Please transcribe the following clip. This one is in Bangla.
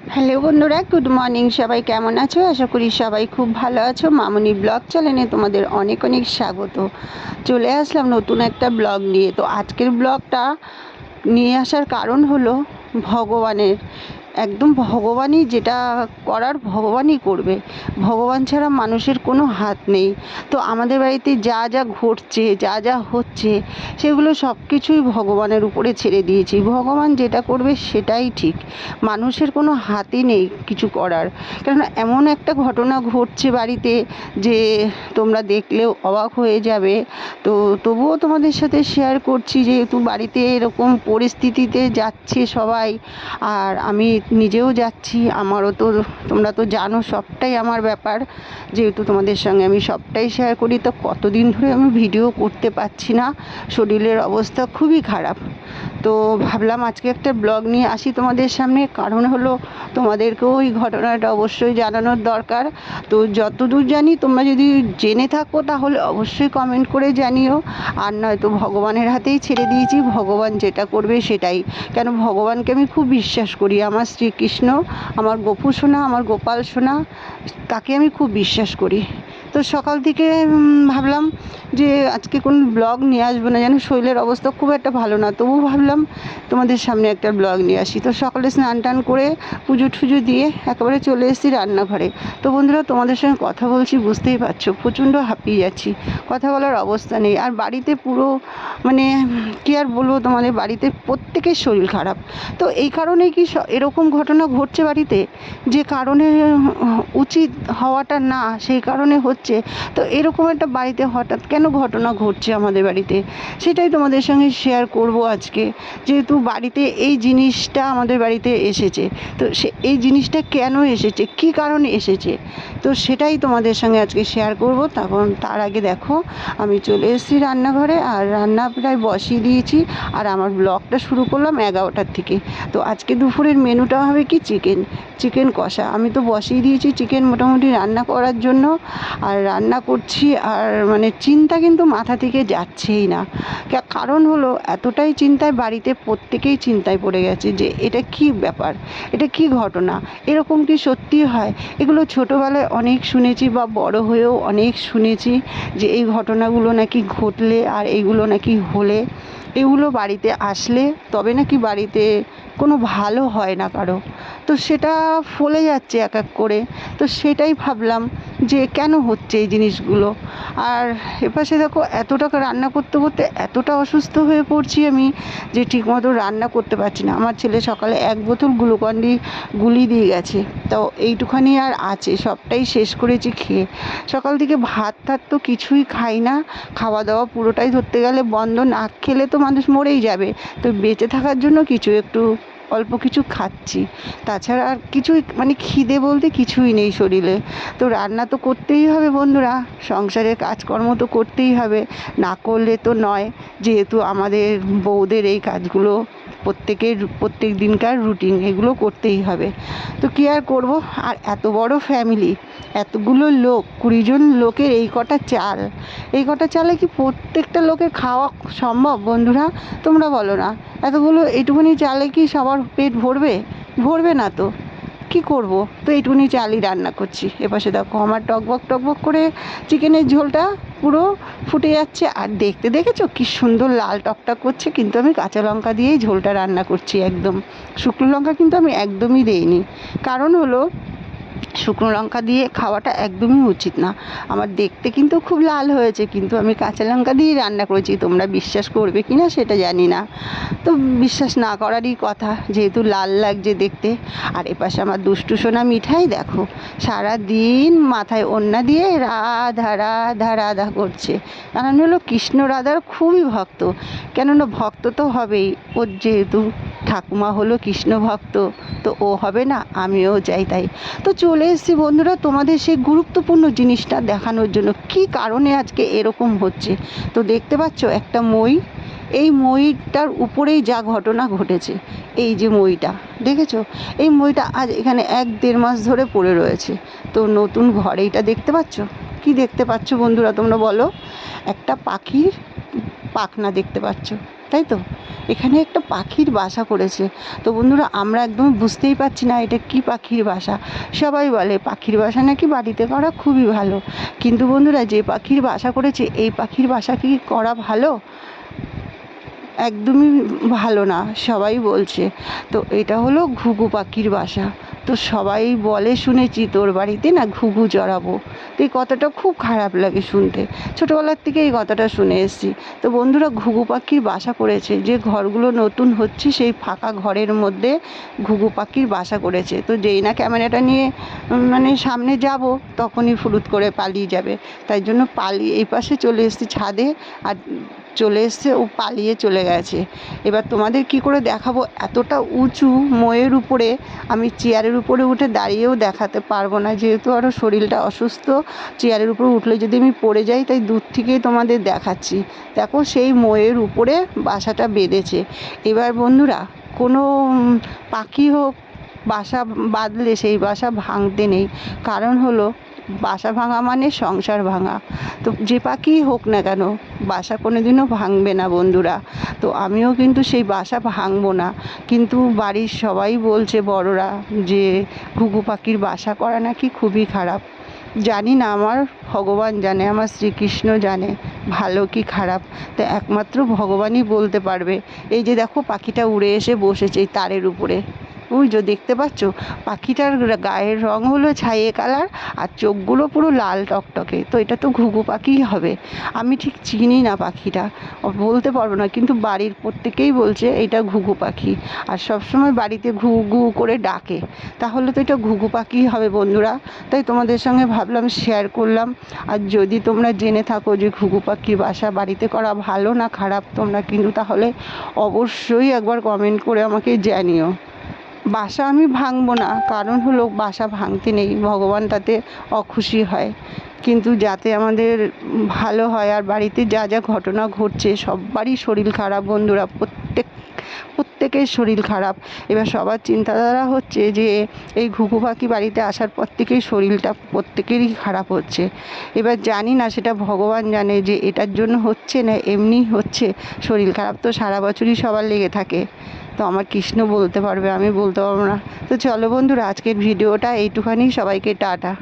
হ্যালো বন্ধুরা, গুড মর্নিং। সবাই কেমন আছো? আশা করি সবাই খুব ভালো আছো। মামনি ব্লগ চ্যানেলে তোমাদের অনেক অনেক স্বাগত। চলে আসলাম নতুন একটা ব্লগ নিয়ে। তো আজকের ব্লগটা নিয়ে আসার কারণ হলো ভগবানের একদম ভগবানই যেটা করার ভগবানই করবে। ভগবান ছাড়া মানুষের কোনো হাত নেই। তো আমাদের বাড়িতে যা যা ঘটছে, যা যা হচ্ছে, সেগুলো সব কিছুই ভগবানের উপরে ছেড়ে দিয়েছি। ভগবান যেটা করবে সেটাই ঠিক। মানুষের কোনো হাতই নেই কিছু করার। কেননা এমন একটা ঘটনা ঘটছে বাড়িতে যে তোমরা দেখলেও অবাক হয়ে যাবে। তো তবুও তোমাদের সাথে শেয়ার করছি যেহেতু বাড়িতে এরকম পরিস্থিতিতে যাচ্ছে সবাই। আর আমি নিজেও যাচ্ছি, আমারও তো, তোমরা তো জানো সবটাই আমার ব্যাপার। যেহেতু তোমাদের সঙ্গে আমি সবটাই শেয়ার করি, তো কতদিন ধরে আমি ভিডিও করতে পারছি না। শরীরের অবস্থা খুবই খারাপ। তো ভাবলাম আজকে একটা ব্লগ নিয়ে আসি তোমাদের সামনে। কারণ হলো, তোমাদেরকেও ওই ঘটনাটা অবশ্যই জানানোর দরকার। তো যতদূর জানি, তোমরা যদি জেনে থাকো, তাহলে অবশ্যই কমেন্ট করে জানিও। আর নয়তো ভগবানের হাতেই ছেড়ে দিয়েছি, ভগবান যেটা করবে সেটাই। কেন, ভগবানকে আমি খুব বিশ্বাস করি। আমার শ্রীকৃষ্ণ আমার গোপু সোনা আমার গোপাল সোনা তাকে আমি খুব বিশ্বাস করি। সকাল থেকে ভাবলাম যে আজকে কোন ব্লগ নিয়ে আসব না যেন শরীরের অবস্থা খুব একটা ভালো না তবু ভাবলাম তোমাদের সামনে একটা ব্লগ নিয়ে আসি। তো সকালে স্নান টান করে পুজো টুজো দিয়ে একেবারে চলে এসেছি রান্নাঘরে। তো বন্ধুরা, তোমাদের সঙ্গে কথা বলছি, বুঝতেই পারছ, প্রচণ্ড হাঁপিয়ে যাচ্ছি, কথা বলার অবস্থা নেই। আর বাড়িতে পুরো মানে কী আর বলব তোমাদের, বাড়িতে প্রত্যেকের শরীর খারাপ। তো এই কারণেই কি এরকম ঘটনা ঘটছে বাড়িতে? যে কারণে, উচিত হওয়াটা না, সেই কারণে হচ্ছে তো এরকম একটা বাড়িতে হঠাৎ কেন ঘটনা ঘটছে আমাদের বাড়িতে? সেটাই তোমাদের সঙ্গে শেয়ার করব আজকে। যেহেতু বাড়িতে এই জিনিসটা আমাদের বাড়িতে এসেছে, তো সে এই জিনিসটা কেন এসেছে? কী কারণে এসেছে? তো সেটাই তোমাদের সঙ্গে আজকে শেয়ার করব। তখন তার আগে দেখো, আমি চলে এসেছি রান্নাঘরে আর রান্না প্রায় বসিয়ে দিয়েছি আর আমার ব্লগটা শুরু করলাম এগারোটার থেকে। তো আজকে দুপুরের মেনুটা হবে কি? চিকেন চিকেন কষা। আমি তো বসিয়ে দিয়েছি চিকেন মোটামুটি রান্না করার জন্য। আর রান্না করছি আর মানে চিন্তা কিন্তু মাথা থেকে যাচ্ছেই না। কারণ হলো এতটাই চিন্তায় বাড়িতে প্রত্যেকেই চিন্তায় পড়ে গেছে যে এটা কি ব্যাপার? এটা কি ঘটনা? এরকম কি সত্যি হয়? এগুলো ছোটোবেলায় অনেক শুনেছি বা বড় হয়েও অনেক শুনেছি যে এই ঘটনাগুলো নাকি ঘটলে আর এইগুলো নাকি হলে। এগুলো বাড়িতে আসলে তবে নাকি বাড়িতে কোনো ভালো হয় না কারও। তো সেটা ফলে যাচ্ছে এক এক করে। তো সেটাই ভাবলাম যে কেন হচ্ছে এই জিনিসগুলো? আর এপাশে দেখো, এতটা রান্না করতে করতে এতটা অসুস্থ হয়ে পড়ছি আমি যে ঠিকমতো রান্না করতে পারছি না। আমার ছেলে সকালে এক বোতল গ্লুকন্ডি গুলি দিয়ে গেছে। তো এইটুখানি আর আছে, সবটাই শেষ করেছি খেয়ে। সকাল থেকে ভাত টাত তো কিছুই খাই না। খাওয়া দাওয়া পুরোটাই ধরতে গেলে বন্ধ। না খেলে তো মানুষ মরেই যাবে। তো বেঁচে থাকার জন্য কিছু একটু অল্প কিছু খাচ্ছি। তাছাড়া আর কিছুই মানে খিদে বলতে কিছুই নেই শরীরে। তো রান্না তো করতেই হবে বন্ধুরা, সংসারের কাজকর্ম তো করতেই হবে। না করলে তো নয়, যেহেতু আমাদের বউদের এই কাজগুলো প্রত্যেকের, প্রত্যেক দিনকার রুটিন এগুলো করতেই হবে। তো কী আর করব? আর এত বড় ফ্যামিলি এতগুলো লোক, কুড়িজন লোকের এই কটা চাল। এই কটা চালে কি প্রত্যেকটা লোকের খাওয়া সম্ভব? বন্ধুরা, তোমরা বলো না। এতগুলো এইটুকুনি চালে কি সবার পেট ভরবে? ভরবে না তো। কি করব? তো এইটুকুনি চালই রান্না করছি। এপাশে দেখো আমার টকবক টকবক করে চিকেনের ঝোলটা পুরো ফুটে যাচ্ছে। আর দেখতে দেখেছ কি সুন্দর লাল টকটক করছে, কিন্তু আমি কাঁচা লঙ্কা দিয়েই ঝোলটা রান্না করছি একদম। শুকনো লঙ্কা কিন্তু আমি একদমই দেইনি। কারণ হলো শুকনো লঙ্কা দিয়ে খাওয়াটা একদমই উচিত না। আমার দেখতে কিন্তু খুব লাল হয়েছে, কিন্তু আমি কাঁচা লঙ্কা দিয়েই রান্না করেছি। তোমরা বিশ্বাস করবে কি না সেটা জানি না। তো বিশ্বাস না করারই কথা, যেহেতু লাল লাগছে দেখতে। আর এপাশে আমার দুষ্টু সোনা মিঠাই, দেখো সারা দিন মাথায় ওড়না দিয়ে রাধা রাধা রাধা করছে। কারণ হলো কৃষ্ণ, রাধার খুবই ভক্ত। কেননা ভক্ত তো হবেই। ওর যেহেতু ঠাকুমা হলো কৃষ্ণ ভক্ত, তো ও হবে না, আমিও চাই তাই। তো চলে এসেছি বন্ধুরা, তোমাদের সেই গুরুত্বপূর্ণ জিনিসটা দেখানোর জন্য। কি কারণে আজকে এরকম হচ্ছে? তো দেখতে পাচ্ছ, একটা মই, এই মইটার উপরেই যা ঘটনা ঘটেছে, এই যে মইটা, দেখেছ? এই মইটা আজ এখানে এক দেড় মাস ধরে পড়ে রয়েছে। তো নতুন ঘরে এইটা দেখতে পাচ্ছ? কি দেখতে পাচ্ছ বন্ধুরা, তোমরা বলো? একটা পাখির পাখনা দেখতে পাচ্ছ। তাই তো? এখানে একটা পাখির বাসা করেছে তো বন্ধুরা, আমরা একদম বুঝতেই পারছি না এটা কি পাখির বাসা। সবাই বলে পাখির বাসা নাকি বাড়িতে করা খুবই ভালো। কিন্তু বন্ধুরা, যে পাখির বাসা করেছে, এই পাখির বাসা কি করা ভালো? একদমই ভালো না, সবাই বলছে। তো এটা হলো ঘুঘু পাখির বাসা। তো সবাই বলে শুনেছি তোর বাড়িতে না ঘুঘু চড়াবো তো এই কথাটা খুব খারাপ লাগে শুনতে। ছোটোবেলার থেকে এই কথাটা শুনে এসেছি। তো বন্ধুরা, ঘুঘু পাখির বাসা করেছে। যে ঘরগুলো নতুন হচ্ছে, সেই ফাঁকা ঘরের মধ্যে ঘুঘু পাখির বাসা করেছে। তো যেই না ক্যামেরাটা নিয়ে মানে সামনে যাব, তখনই ফুরুত করে পালিয়ে যাবে। তাই জন্য পালিয়ে এই পাশে চলে এসেছি ছাদে। আর চলে এসছে, ও পালিয়ে চলে গেছে। এবার তোমাদের কি করে দেখাবো? এতটা উঁচু ময়ের উপরে, আমি চেয়ারের উপরে উঠে দাঁড়িয়েও দেখাতে পারব না। যেহেতু আরও শরীরটা অসুস্থ, চেয়ারের উপরে উঠলে যদি আমি পড়ে যাই, তাই দূর থেকেই তোমাদের দেখাচ্ছি। দেখো, সেই ময়ের উপরে বাসাটা বেঁধেছে। এবার বন্ধুরা, কোনো পাখি হোক, বাসা বাঁধলে সেই বাসা ভাঙতে নেই। কারণ হলো বাসা ভাঙা মানে সংসার ভাঙা। তো যে পাখিই হোক না কেন, বাসা কোনো দিনও ভাঙবে না বন্ধুরা। তো আমিও কিন্তু সেই বাসা ভাঙবো না। কিন্তু বাড়ির সবাই বলছে বড়রা যে, ঘুঘু পাখির বাসা করা নাকি খুবই খারাপ। জানি না, আমার ভগবান জানে, আমার শ্রীকৃষ্ণ জানে, ভালো কি খারাপ। তো একমাত্র ভগবানই বলতে পারবে। এই যে দেখো, পাখিটা উড়ে এসে বসেছে এই তারের উপরে। ওই যে দেখতে পাচ্ছ? পাখিটার গায়ের রং হলো ছাইয়ে কালার আর চোখগুলো পুরো লাল টকটকে। তো এটা তো ঘুঘু পাখিই হবে। আমি ঠিক চিনি না পাখিটা। বলতে পারব না, কিন্তু বাড়ির প্রত্যেকেই বলছে এটা ঘুঘু পাখি। আর সবসময় বাড়িতে ঘু ঘু করে ডাকে। তাহলে তো এটা ঘুঘু পাখিই হবে বন্ধুরা। তাই তোমাদের সঙ্গে ভাবলাম শেয়ার করলাম। আর যদি তোমরা জেনে থাকো যে ঘুঘু পাখির বাসা বাড়িতে করা ভালো না খারাপ তোমরা কিন্তু তাহলে অবশ্যই একবার কমেন্ট করে আমাকে জানিও। বাসা আমি ভাঙবো না, কারণ হলো বাসা ভাঙতে নেই, ভগবান তাতে অখুশি হয়। কিন্তু যাতে আমাদের ভালো হয় আর বাড়িতে যা যা ঘটনা ঘটছে, সবারই শরীর খারাপ বন্ধুরা, প্রত্যেক, প্রত্যেকের শরীর খারাপ। এবার সবার চিন্তাধারা হচ্ছে যে, এই ঘুঘু পাখি বাড়িতে আসার পর থেকেই শরীরটা প্রত্যেকেরই খারাপ হচ্ছে। এবার জানি না, সেটা ভগবান জানে যে, এটার জন্য হচ্ছে না, এমনি হচ্ছে। শরীর খারাপ তো সারা বছরই সবার লেগে থাকে। তো আমার কৃষ্ণ বলতে পারবে, আমি বলতে পারব না। তো চলো বন্ধুরা, আজকের ভিডিওটা এইটুখানি। সবাইকে টাটা।